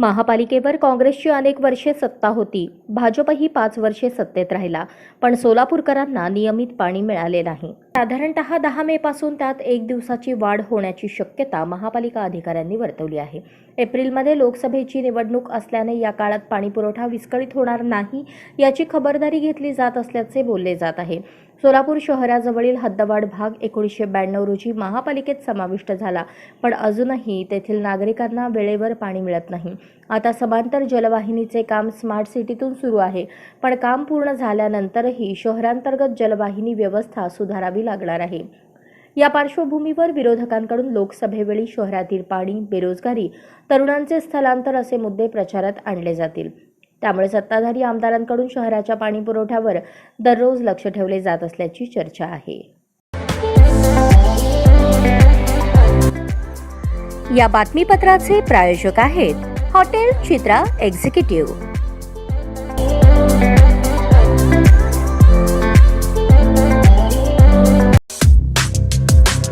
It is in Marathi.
महापालिकेवर काँग्रेसची अनेक वर्षे सत्ता होती. भाजपही पाच वर्षे सत्तेत राहिला पण सोलापूरकरांना नियमित पाणी मिळाले नाही. साधारणतः दहा मे पासून त्यात एक दिवसाची वाढ होण्याची शक्यता महापालिका अधिकाऱ्यांनी वर्तवली आहे. एप्रिलमध्ये लोकसभेची निवडणूक असल्याने या काळात पाणीपुरवठा विस्कळीत होणार नाही याची खबरदारी घेतली जात असल्याचे बोलले जात आहे. सोलापूर शहराजवळील हद्दवाढ भाग एकोणीसशे ब्याण्णव रोजी महापालिकेत समाविष्ट झाला पण अजूनही तेथील नागरिकांना वेळेवर पाणी मिळत नाही. आता समांतर जलवाहिनीचे काम स्मार्ट सिटीतून सुरू आहे पण काम पूर्ण झाल्यानंतरही शहरांतर्गत जलवाहिनी व्यवस्था सुधारावी लागणार आहे. या पार्श्वभूमीवर विरोधकांकडून लोकसभेवेळी शहरातील पाणी बेरोजगारी तरुणांचे स्थलांतर असे मुद्दे प्रचारात आणले जातील. त्यामुळे सत्ताधारी आमदारांकडून शहराच्या पाणी पुरवठ्यावर दररोज लक्ष ठेवले जात असल्याची चर्चा आहे. या बातमीपत्राचे प्रायोजक आहेत हॉटेल चित्रा एक्झिक्युटिव्ह.